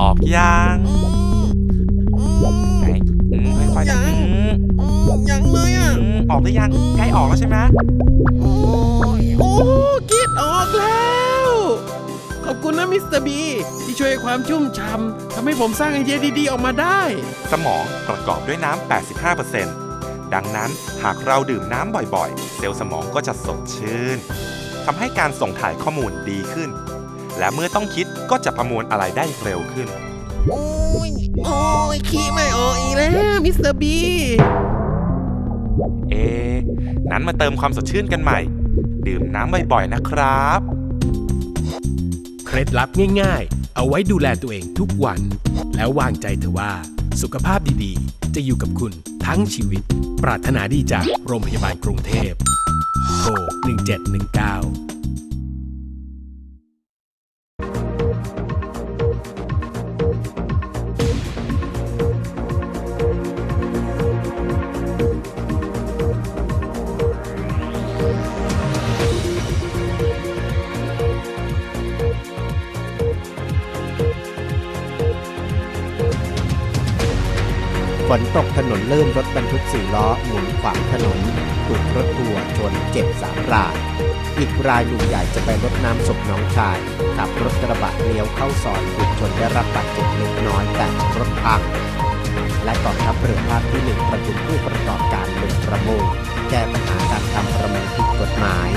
ออกยังอืมอืมไหนอืมค่อยๆนะยังอืมอืมยังเลยอะอืมออกหรือยังใกล้ออกแล้วใช่ไหมโอ้ยโอ้คิดออกแล้ว ขอบคุณนะมิสเตอร์บีที่ช่วยความชุ่มฉ่ำทำให้ผมสร้างไอเดียดีๆ ออกมาได้ สมองประกอบด้วยน้ำ 85%ดังนั้นหากเราดื่มน้ำบ่อยๆ เซลล์สมองก็จะสดชื่นทำให้การส่งถ่ายข้อมูลดีขึ้น และเมื่อต้องคิดก็จะประมวลอะไรได้เร็วขึ้น โอ้ย โอ้ยขี้ไม่ออกอีกแล้วมิสเตอร์บี เอะนั้นมาเติมความสดชื่นกันใหม่ ดื่มน้ำบ่อยๆนะครับ เคล็ดลับง่ายๆ เอาไว้ดูแลตัวเองทุกวัน แล้ววางใจเถอะว่า สุขภาพดีๆ จะอยู่กับคุณทั้งชีวิต ปรารถนาดีจากโรงพยาบาลกรุงเทพโทร1719 ฝนตกถนนลื่นรถบรรทุกสี่ล้อหมุนขวางถนนถูกรถทัวร์ชนเจ็บสามราย อีกรายหนุ่มใหญ่จะไปรดน้ำศพน้องชายขับรถกระบะเลี้ยวเข้าซอยถูกชนได้รับบาดเจ็บเล็กน้อยแต่รถพัง และกองทัพเรือภาคที่หนึ่งประชุมผู้ประกอบการเรือประมงแก้ปัญหาการทำประมงผิดกฎหมาย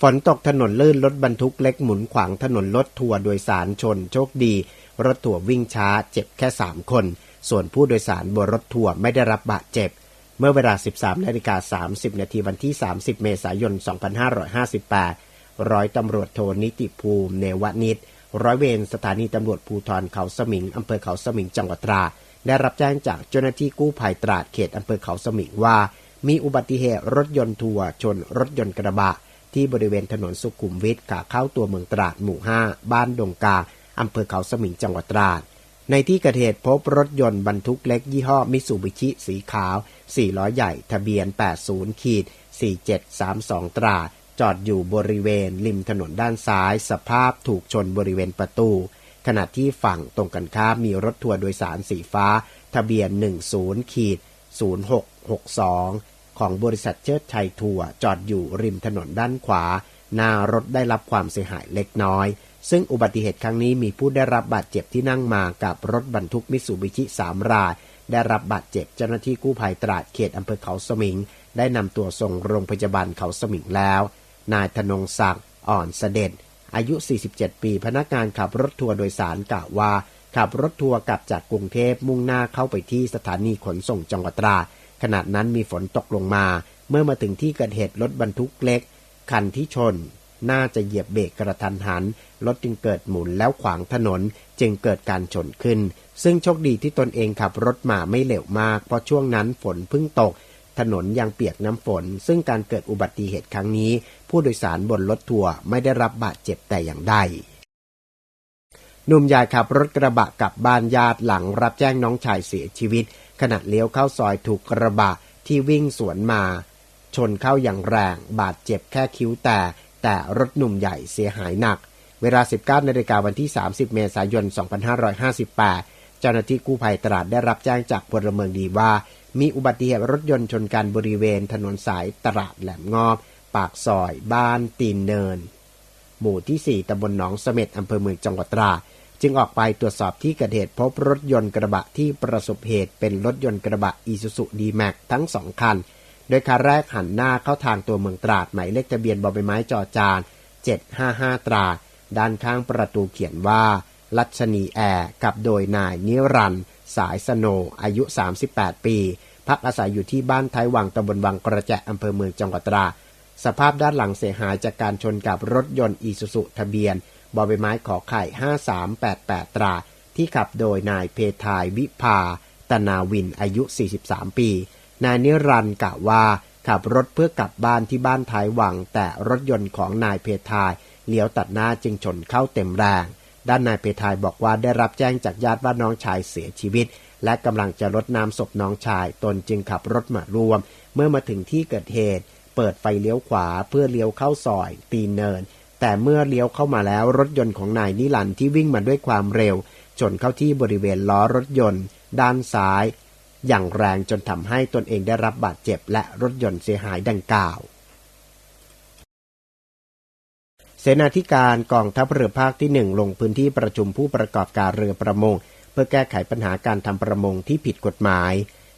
ฝนตกถนนลื่นรถบรรทุกเล็กหมุนขวางถนนรถทัวร์โดยสารชนโชคดี รถทัวร์วิ่งช้าเจ็บแค่ 3 คน ส่วนผู้โดยสารบนรถทัวร์ไม่ได้รับบาดเจ็บ เมื่อเวลา 13นาฬิกา30 นาทีวันที่ 30 เมษายน 2558 ร้อยตำรวจโทนิติภูมิ เนวนิตร้อยเวรสถานีตำรวจภูธรเขาสมิงอำเภอเขาสมิงจังหวัดตรา ได้รับแจ้งจากเจ้าหน้าที่กู้ภัยตราดเขตอำเภอเขาสมิงว่า มีอุบัติเหตุรถยนต์ทัวร์ชนรถยนต์กระบะที่บริเวณถนนสุขุมวิทขาเข้าตัวเมืองตราดหมู่ 5 บ้านดงกา อำเภอเขาสมิงจังหวัดตราด ในที่เกิดเหตุพบรถยนต์บรรทุกเล็กยี่ห้อมิสูบิชิสีขาว4ล้อใหญ่ทะเบียน 80ขีด4732 ตราด จอดอยู่บริเวณริมถนนด้านซ้าย สภาพถูกชนบริเวณประตู ขณะที่ฝั่งตรงกันข้ามมีรถทัวร์โดยสารสีฟ้า ทะเบียน 10ขีด0662 ของบริษัทเชิดชัยทัวร์จอดอยู่ริมถนนด้านขวา หน้ารถได้รับความเสียหายเล็กน้อย ซึ่งอุบัติเหตุครั้งนี้มีผู้ได้รับบาดเจ็บที่นั่งมากับรถบรรทุกมิตซูบิชิสามราย ได้รับบาดเจ็บเจ้าหน้าที่กู้ภัยตราดเขตอำเภอเขาสมิง ได้นำตัวส่งโรงพยาบาลเขาสมิงแล้ว นายธนงศักดิ์อ่อนเสด็จ อายุ 47 ปี พนักงานขับรถทัวร์โดยสารกล่าวว่า ขับรถทัวร์กลับจากกรุงเทพมุ่งหน้าเข้าไปที่สถานีขนส่งจังหวัดตราดขณะนั้นมีฝนตกลงมา เมื่อมาถึงที่เกิดเหตุรถบรรทุกเล็ก คันที่ชน น่าจะเหยียบเบรกกระทันหัน รถจึงเกิดหมุนแล้วขวางถนนจึงเกิดการชนขึ้น ซึ่งโชคดีที่ตนเองขับรถมาไม่เร็วมาก เพราะช่วงนั้นฝนเพิ่งตก ถนนยังเปียกน้ำฝน ซึ่งการเกิดอุบัติเหตุครั้งนี้ ผู้โดยสารบนรถทัวร์ไม่ได้รับบาดเจ็บแต่อย่างใดหนุ่มใหญ่ขับรถกระบะกลับบ้านญาติหลังรับแจ้งน้องชายเสียชีวิต ขณะเลี้ยวเข้าซอยถูกกระบะที่วิ่งสวนมา ชนเข้าอย่างแรง บาดเจ็บแค่คิ้วแตก แต่รถหนุ่มใหญ่เสียหายหนัก เวลา 19นาฬิกาวันที่ 30 เมษายน 2558 เจ้าหน้าที่กู้ภัยตราดได้รับแจ้งจากพลเมืองดีว่า มีอุบัติเหตุรถยนต์ชนกันบริเวณถนนสายตราดแหลมงอบ ปากซอย บ้านตีนเนิน หมู่ที่ 4ตำบลหนองเสม็ดอำเภอเมืองจังหวัดตราดจึงออกไปตรวจสอบที่เกิดเหตุพบรถยนต์กระบะที่ประสบเหตุเป็นรถยนต์กระบะอีซูซูดีแม็กทั้งสองคัน โดยคันแรกหันหน้าเข้าทางตัวเมืองตราดหมายเลขทะเบียนบอใบไม้จอจาน 755 ตราด ด้านข้างประตูเขียนว่า ลัชนีแอร์กับโดยนายนิรันสายสโนอายุ 38 ปี พักอาศัยอยู่ที่บ้านท้ายวังตำบลวังกระแจอำเภอเมืองจังหวัดตราสภาพด้านหลังเสียหายจากการชนกับรถยนต์อีซูซุทะเบียนบอใบไม้ขอไข่ 5388 ตรา ที่ขับโดยนายเพทายวิภา ตนาวินอายุ 43 ปี นายนิรันต์กล่าวว่าขับรถเพื่อกลับบ้านที่บ้านท้ายวัง แต่รถยนต์ของนายเพทายเลี้ยวตัดหน้าจึงชนเข้าเต็มแรง ด้านนายเพทายบอกว่าได้รับแจ้งจากญาติว่าน้องชายเสียชีวิต และกำลังจะรดน้ำศพน้องชาย ตนจึงขับรถมารวม เมื่อมาถึงที่เกิดเหตุ เปิดไฟเลี้ยวขวาเพื่อเลี้ยวเข้าซอย ตีนเนิน แต่เมื่อเลี้ยวเข้ามาแล้วรถยนต์ของนายนิรันต์ที่วิ่งมาด้วยความเร็วชนเข้าที่บริเวณล้อรถยนต์ ด้านซ้าย อย่างแรงจนทำให้ตนเองได้รับบาดเจ็บและรถยนต์เสียหายดังกล่าว เสนาธิการกองทัพเรือภาคที่หนึ่งลงพื้นที่ประชุมผู้ประกอบการเรือประมง เพื่อแก้ไขปัญหาการทำประมงที่ผิดกฎหมาย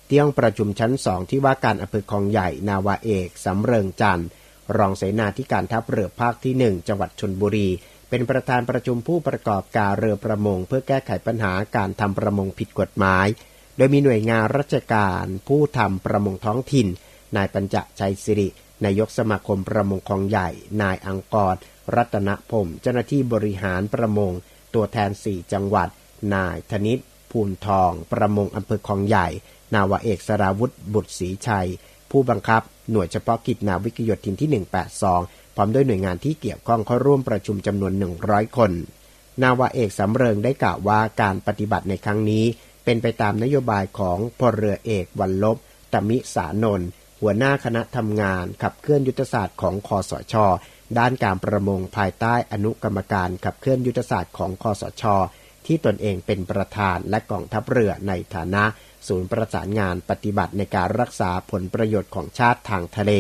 ที่ห้องประชุมชั้นสองที่ว่าการอำเภอคลองใหญ่นาวาเอกสำเริงจันทร์รองเสนาธิการทัพเรือภาคที่หนึ่งจังหวัดชนบุรี เป็นประธานประชุมผู้ประกอบการเรือประมง เพื่อแก้ไขปัญหาการทำประมงผิดกฎหมาย โดยมีหน่วยงานราชการผู้ทำประมงท้องถิ่น นายปัญจชัยสิริ นายกสมาคมประมงคลองใหญ่ นายอังกอรรัตนพรมเจ้าหน้าที่บริหารประมง ตัวแทน 4 จังหวัด นายธนิตภูนทอง ประมงอำเภอคลองใหญ่ นาวาเอกสราวุธบุตรศรีชัย ผู้บังคับ หน่วยเฉพาะกิจนาวิกโยธินที่ 182 พร้อมด้วยหน่วยงานที่เกี่ยวข้องเข้าร่วมประชุมจำนวน 100 คน นาวาเอกสำเริงได้กล่าวว่าการปฏิบัติในครั้งนี้ เป็นไปตามนโยบายของพลเรือเอกวันลบตมิสานนท์หัวหน้าคณะทำงานขับเคลื่อนยุทธศาสตร์ของคอสช ด้านการประมงภายใต้อนุกรรมการขับเคลื่อนยุทธศาสตร์ของคอสช ที่ตนเองเป็นประธานและกองทัพเรือในฐานะ ศูนย์ประสานงานปฏิบัติในการรักษาผลประโยชน์ของชาติทางทะเล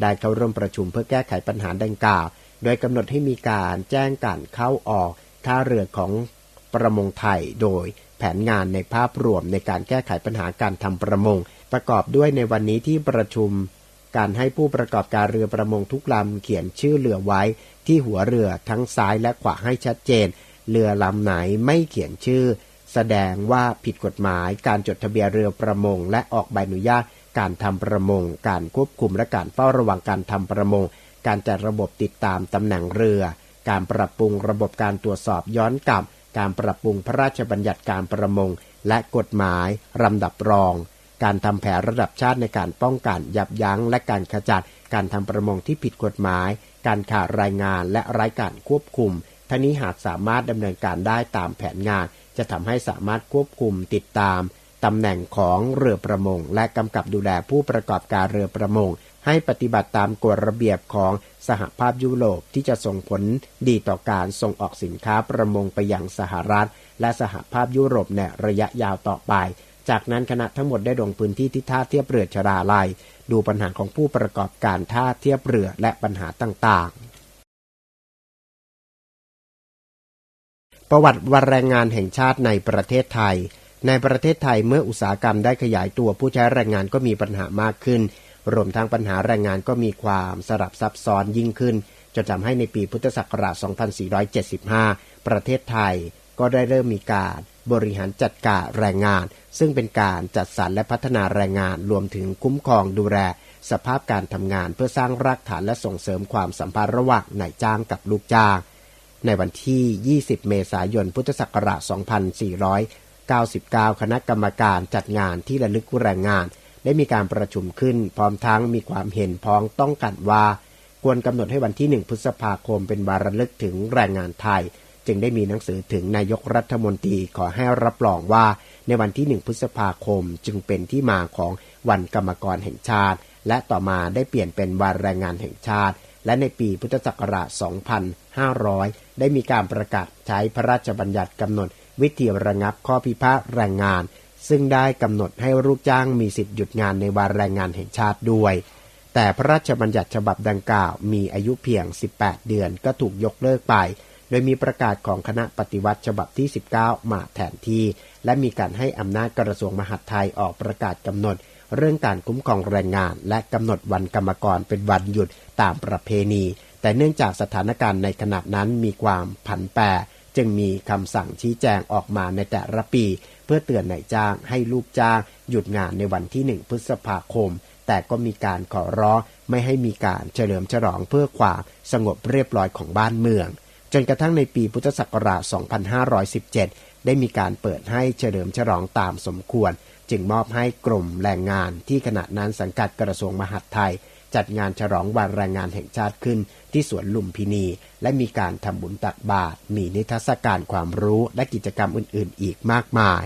ได้เข้าร่วมประชุมเพื่อแก้ไขปัญหาดังกล่าว โดยกำหนดให้มีการแจ้งการเข้าออกท่าเรือของประมงไทยโดย แผนงานในภาพรวมในการแก้ไขปัญหาการทำประมง ประกอบด้วยในวันนี้ที่ประชุม การให้ผู้ประกอบการเรือประมงทุกลำเขียนชื่อเรือไว้ ที่หัวเรือทั้งซ้ายและขวาให้ชัดเจน เรือลำไหนไม่เขียนชื่อ แสดงว่าผิดกฎหมาย การจดทะเบียนเรือประมง และออกใบอนุญาต การทำประมง การควบคุมและการเฝ้าระวังการทำประมง การจัดระบบติดตามตำแหน่งเรือ การปรับปรุงระบบการตรวจสอบย้อนกลับ การปรับปรุงพระราชบัญญัติการประมง และกฎหมายลำดับรอง การทำแผนระดับชาติในการป้องกันยับยั้ง และการขจัดการทำประมงที่ผิดกฎหมาย การขาดรายงานและไร้การควบคุมทั้งนี้หากสามารถดำเนินการได้ตามแผนงาน จะทำให้สามารถควบคุมติดตามตำแหน่งของเรือประมง และกำกับดูแลผู้ประกอบการเรือประมง ให้ปฏิบัติตามกฎระเบียบของสหภาพยุโรปที่จะส่งผลดีต่อการส่งออกสินค้าประมงไปยังสหรัฐ และสหภาพยุโรปในระยะยาวต่อไป จากนั้นคณะทั้งหมดได้ลงพื้นที่ที่ท่าเทียบเรือชราลัย ดูปัญหาของผู้ประกอบการท่าเทียบเรือและปัญหาต่างๆประวัติวันแรงงานแห่งชาติในประเทศไทย ในประเทศไทยเมื่ออุตสาหกรรมได้ขยายตัวผู้ใช้แรงงานก็มีปัญหามากขึ้น รวมทั้งปัญหาแรงงานก็มีความสลับซับซ้อนยิ่งขึ้นจนทำให้ในปีพุทธศักราช 2475 ประเทศไทยก็ได้เริ่มมีการบริหารจัดการแรงงาน ซึ่งเป็นการจัดสรรและพัฒนาแรงงานรวมถึงคุ้มครองดูแลสภาพการทำงานเพื่อสร้างรากฐานและส่งเสริมความสัมพันธ์ระหว่างนายจ้างกับลูกจ้าง ในวันที่ 20 เมษายน พุทธศักราช 2499 คณะกรรมการจัดงานที่ระลึกแรงงาน ได้มีการประชุมขึ้น พร้อมทั้งมีความเห็นพ้องต้องกันว่า ควรกำหนดให้วันที่ 1 พฤษภาคมเป็นวาระลึกถึงแรงงานไทย จึงได้มีหนังสือถึงนายกรัฐมนตรีขอให้รับรองว่า ในวันที่ 1 พฤษภาคมจึงเป็นที่มาของวันกรรมกรแห่งชาติ และต่อมาได้เปลี่ยนเป็นวันแรงงานแห่งชาติ และในปีพุทธศักราช 2500 ได้มีการประกาศใช้พระราชบัญญัติกำหนดวิธีระงับข้อพิพาทแรงงาน ซึ่งได้กำหนดให้ลูกจ้างมีสิทธิหยุดงานในวันแรงงานแห่งชาติด้วย แต่พระราชบัญญัติฉบับดังกล่าว มีอายุเพียง 18 เดือนก็ถูกยกเลิกไป โดยมีประกาศของคณะปฏิวัติฉบับที่ 19 มาแทนที่ และมีการให้อำนาจกระทรวงมหาดไทยออกประกาศกำหนด เรื่องการคุ้มครองแรงงาน และกำหนดวันกรรมกรเป็นวันหยุดตามประเพณี แต่เนื่องจากสถานการณ์ในขณะนั้นมีความผันแปรจึงมีคำสั่งชี้แจงออกมาในแต่ละปี พื่อเตือนนายจ้างให้ลูกจ้างหยุดงานในวันที่ 1 พฤษภาคม แต่ก็มีการขอร้องไม่ให้มีการเฉลิมฉลองเพื่อความสงบเรียบร้อยของบ้านเมือง จนกระทั่งในปีพุทธศักราช 2517 ได้มีการเปิดให้เฉลิมฉลองตามสมควร จึงมอบให้กลุ่มแรงงานที่ขณะนั้นสังกัดกระทรวงมหาดไทยจัดงานฉลองวันแรงงานแห่งชาติขึ้นที่สวนลุมพินี และมีการทำบุญตักบาตรมีนิทรรศการความรู้และกิจกรรมอื่นๆ อีกมากมาย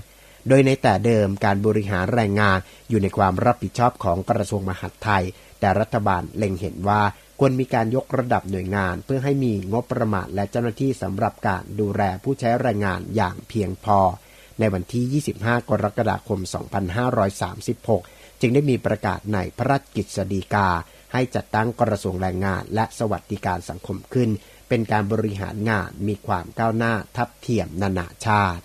โดยในแต่เดิมการบริหารแรงงานอยู่ในความรับผิดชอบของกระทรวงมหาดไทย แต่รัฐบาลเล็งเห็นว่าควรมีการยกระดับหน่วยงาน เพื่อให้มีงบประมาณและเจ้าหน้าที่สำหรับการดูแลผู้ใช้แรงงานอย่างเพียงพอ ในวันที่ 25 กรกฎาคม 2536 จึงได้มีประกาศในพระราชกิจสีกา ให้จัดตั้งกระทรวงแรงงานและสวัสดิการสังคมขึ้น เป็นการบริหารงานมีความก้าวหน้าทับเทียมนานาชาติ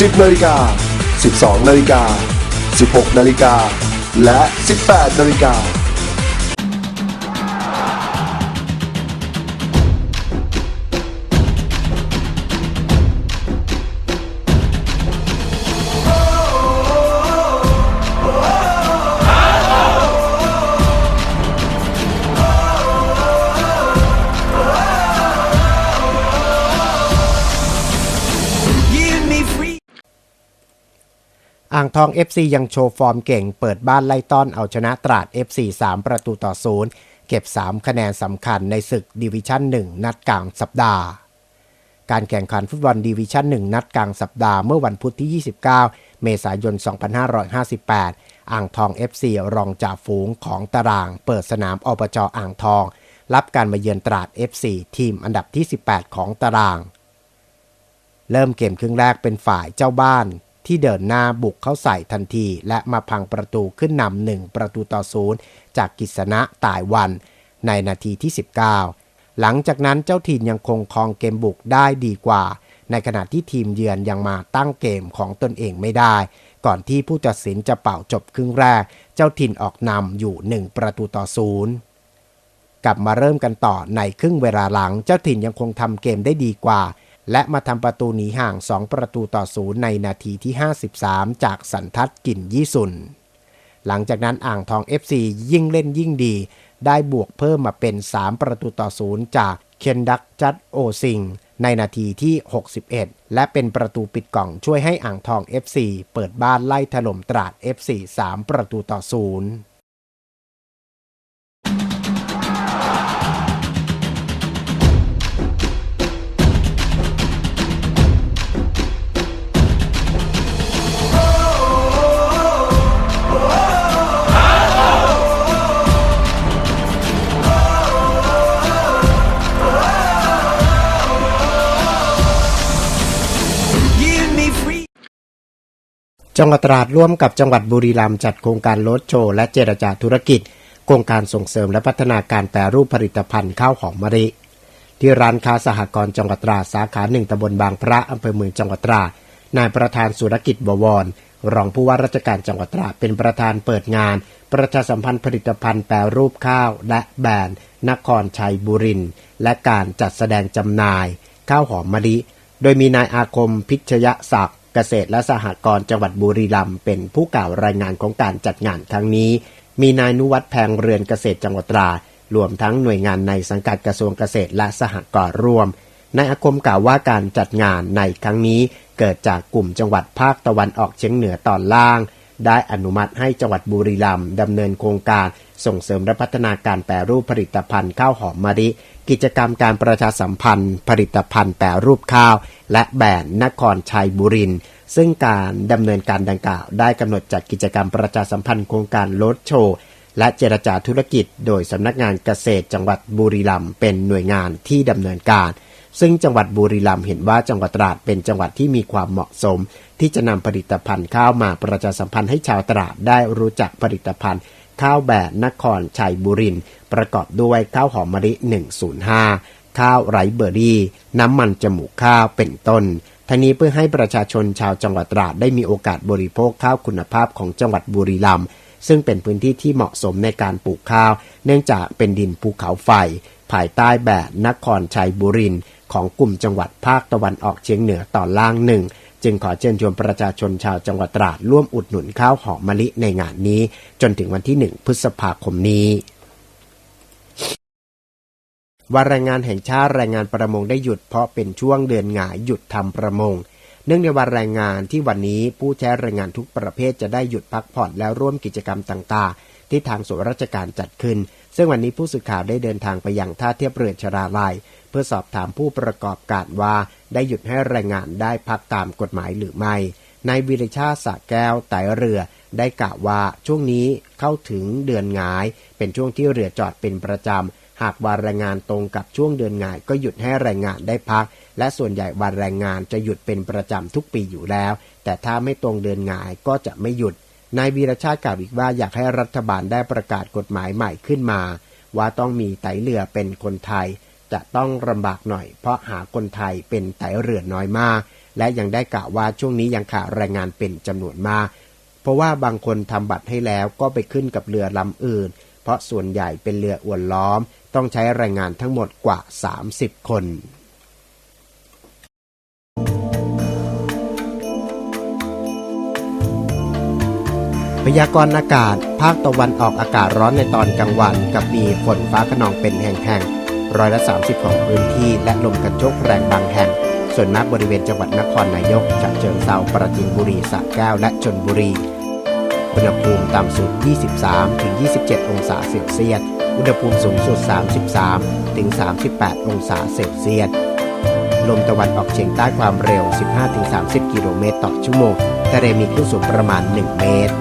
10นาฬิกา 12นาฬิกา 16นาฬิกา และ 18นาฬิกา อ่างทอง FC ยังโชว์ฟอร์มเก่ง เปิดบ้านไล่ต้อนเอาชนะตราด FC 3 ประตูต่อศูนย์เก็บ 3 คะแนนสำคัญในศึกดิวิชั่น 1 นัดกลางสัปดาห์ การแข่งขันฟุตบอลดิวิชั่น 1 นัดกลางสัปดาห์เมื่อวันพุธที่ 29 เมษายน 2558 อ่างทอง FC รองจ่าฝูงของตาราง เปิดสนามอบจอ่างทอง รับการมาเยือนตราด FC ทีมอันดับที่ 18 ของตาราง เริ่มเกมครึ่งแรกเป็นฝ่ายเจ้าบ้าน ที่เดินหน้าบุกเข้าใส่ทันที และมาพังประตูขึ้นนำหนึ่งประตูต่อศูนย์จากกิษณะตายวัน ในนาทีที่ 19 หลังจากนั้นเจ้าถิ่นยังคงครองเกมบุกได้ดีกว่า ในขณะที่ทีมเยือนยังมาตั้งเกมของตนเองไม่ได้ ก่อนที่ผู้ตัดสินจะเป่าจบครึ่งแรก เจ้าถิ่นออกนำอยู่ 1 ประตูต่อศูนย์กลับมาเริ่มกันต่อในครึ่งเวลาหลังเจ้าถิ่นยังคงทำเกมได้ดีกว่า และมาทำประตูหนีห่าง 2 ประตูต่อศูนย์ในนาทีที่ 53 จากสันทัดกลิ่นยี่สุน หลังจากนั้นอ่างทอง FC ยิ่งเล่นยิ่งดี ได้บวกเพิ่มมาเป็น 3 ประตูต่อศูนย์จากเคนดักจัดโอซิงในนาทีที่ 61 และเป็นประตูปิดกล่องช่วยให้อ่างทอง FC เปิดบ้านไล่ถล่มตราด FC 3 ประตูต่อศูนย์ จังหวัดตราดร่วมกับจังหวัดบุรีรัมย์จัดโครงการรถโชว์และเจรจาธุรกิจ โครงการส่งเสริมและพัฒนาการแปรรูปผลิตภัณฑ์ข้าวหอมมะลิที่ร้านค้าสหกรณ์จังหวัดตราดสาขาหนึ่งตำบลบางพระอำเภอเมืองจังหวัดตราดนายประธานสุรกิจบวร รองผู้ว่าราชการจังหวัดตราดเป็นประธานเปิดงาน ประชาสัมพันธ์ผลิตภัณฑ์แปรรูปข้าวและแบรนด์นครชัยบุรินและการจัดแสดงจำหน่าย ข้าวหอมมะลิ โดยมีนายอาคมพิชยศักดิ์ เกษตรและสหกรณ์จังหวัดบุรีรัมย์เป็นผู้กล่าวรายงานของการจัดงานครั้งนี้ มีนายนุวัฒน์แพงเรือนเกษตรจังหวัดตรารวมทั้งหน่วยงานในสังกัดกระทรวงเกษตรและสหกรณ์ร่วมนายอาคมกล่าวว่าการจัดงานในครั้งนี้เกิดจากกลุ่มจังหวัดภาคตะวันออกเฉียงเหนือตอนล่าง ได้อนุมัติให้จังหวัดบุรีรัมย์ดำเนินโครงการส่งเสริมและพัฒนาการแปรรูปผลิตภัณฑ์ข้าวหอมมะลิ กิจกรรมการประชาสัมพันธ์ ผลิตภัณฑ์แปรรูปข้าว และแบรนด์นครชัยบุรินทร์ซึ่งการดำเนินการดังกล่าว ได้กำหนดจัดกิจกรรมประชาสัมพันธ์โครงการรถโชว์และเจรจาธุรกิจ โดยสำนักงานเกษตรจังหวัดบุรีรัมย์เป็นหน่วยงานที่ดำเนินการ ซึ่งจังหวัดบุรีรัมย์เห็นว่าจังหวัดตราดเป็นจังหวัดที่มีความเหมาะสม ที่จะนำผลิตภัณฑ์ข้าวมาประชาสัมพันธ์ให้ชาวตราดได้รู้จักผลิตภัณฑ์ ข้าวแบบนครชัยบุรินประกอบด้วยข้าวหอมมะลิ 105 ข้าวไรเบอร์รี่ น้ำมันจมูกข้าวเป็นต้นทั้งนี้เพื่อให้ประชาชนชาวจังหวัดตราดได้มีโอกาสบริโภคข้าวคุณภาพของจังหวัดบุรีรัมย์ซึ่งเป็นพื้นที่ที่เหมาะสมในการปลูกข้าว เนื่องจากเป็นดินภูเขาไฟ ภายใต้แบบนครชัยบุรินทร์ ของกลุ่มจังหวัดภาคตะวันออกเฉียงเหนือตอนล่างหนึ่งจึงขอเชิญชวนประชาชนชาวจังหวัดตราดร่วมอุดหนุนข้าวหอมมะลิในงานนี้ จนถึงวันที่ 1 พฤษภาคมนี้วันแรงงานแห่งชาติแรงงานประมงได้หยุดเพราะเป็นช่วงเดือนหงายหยุดทำประมง เนื่องในวันแรงงานที่วันนี้ผู้ใช้แรงงานทุกประเภทจะได้หยุดพักผ่อนแล้วร่วมกิจกรรมต่างๆ ที่ทางส่วนราชการจัดขึ้น ซึ่งวันนี้ผู้สื่อข่าวได้เดินทางไปยังท่าเทียบเรือชราลัย พื่อสอบถามผู้ประกอบการว่าได้หยุดให้แรงงานได้พักตามกฎหมายหรือไม่นายวิริชาติสะแก้วไตเรือได้กล่าวว่าช่วงนี้เข้าถึงเดือนงาย เป็นช่วงที่เรือจอดเป็นประจำ หากวันแรงงานตรงกับช่วงเดือนงายก็หยุดให้แรงงานได้พัก และส่วนใหญ่วันแรงงานจะหยุดเป็นประจำทุกปีอยู่แล้ว แต่ถ้าไม่ตรงเดือนงายก็จะไม่หยุดนายวีรชาติกล่าวอีกว่าอยากให้รัฐบาลได้ประกาศกฎหมายใหม่ขึ้นมา ว่าต้องมีไตเรือเป็นคนไทย จะต้องลำบากหน่อย เพราะหาคนไทยเป็นไตเรือน้อยมาก และยังได้กล่าวว่าช่วงนี้ยังขาดแรงงานเป็นจำนวนมาก เพราะว่าบางคนทำบัตรให้แล้วก็ไปขึ้นกับเรือลำอื่น เพราะส่วนใหญ่เป็นเรืออวนล้อม ต้องใช้แรงงานทั้งหมดกว่า 30 คนพยากรณ์อากาศ ภาคตะวันออกอากาศร้อนในตอนกลางวัน กับมีฝนฟ้าขนองเป็นแห่งๆ ร้อยละ 30 ของพื้นที่ และลมกระโชกแรงบางแห่ง ส่วนมากบริเวณจังหวัดนครนายกฉะเชิงเทราปราจีนบุรีสระแก้วและชนบุรี อุณหภูมิต่ำสุด 23-27 องศาเซลเซียส อุณหภูมิสูงสุด 33-38 องศาเซลเซียสลมตะวันออกเฉียงใต้ความเร็ว 15-30 กิโลเมตรต่อชั่วโมง ทะเลมีคลื่นสูงประมาณ 1 เมตร